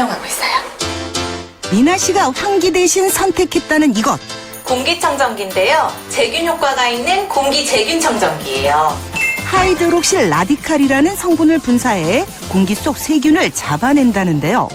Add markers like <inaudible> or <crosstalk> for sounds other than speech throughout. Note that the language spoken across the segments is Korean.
사용하고 있어요. 미나 씨가 환기 대신 선택했다는 이것. 공기청정기인데요. 세균 효과가 있는 공기세균청정기예요. 하이드록실 라디칼이라는 성분을 분사해 공기 속 세균을 잡아낸다는데요.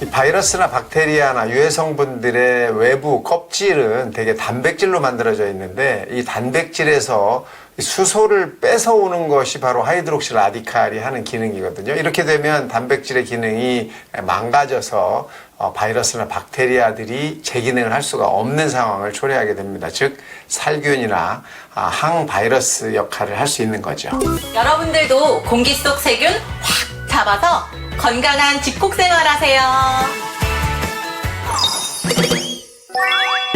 이 바이러스나 박테리아나 유해 성분들의 외부 껍질은 되게 단백질로 만들어져 있는데 이 단백질에서 이 수소를 뺏어오는 것이 바로 하이드록시 라디칼이 하는 기능이거든요. 이렇게 되면 단백질의 기능이 망가져서 어, 바이러스나 박테리아들이 제 기능을 할 수가 없는 상황을 초래하게 됩니다. 즉 살균이나 아, 항바이러스 역할을 할 수 있는 거죠. 여러분들도 공기 속 세균 확 잡아서 건강한 집콕 생활하세요.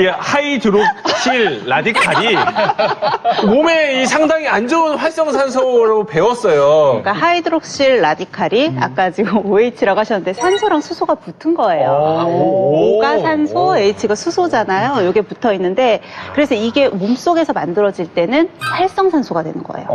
이 하이드록실 라디칼이 몸에 이 상당히 안 좋은 활성산소로 배웠어요. 그러니까 하이드록실 라디칼이 아까 지금 <laughs> OH라고 하셨는데 산소랑 수소가 붙은 거예요. 오. O가 산소, H가 수소잖아요. 이게 붙어 있는데 그래서 이게 몸속에서 만들어질 때는 활성산소가 되는 거예요.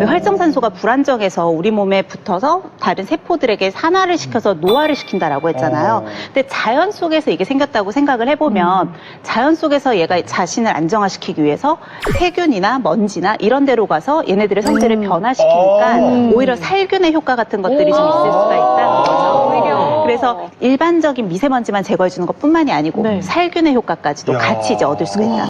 그 활성산소가 불안정해서 우리 몸에 붙어서 다른 세포들에게 산화를 시켜서 노화를 시킨다라고 했잖아요. 근데 자연 속에서 이게 생겼다고 생각을 해보면 자연 속에서 얘가 자신을 안정화시키기 위해서 세균이나 먼지나 이런 데로 가서 얘네들의 상태를 변화시키니까 오히려 살균의 효과 같은 것들이 좀 있을 수가 있다는 거죠. 그래서 일반적인 미세먼지만 제거해 주는 것뿐만이 아니고 살균의 효과까지도 같이 이제 얻을 수가 있다.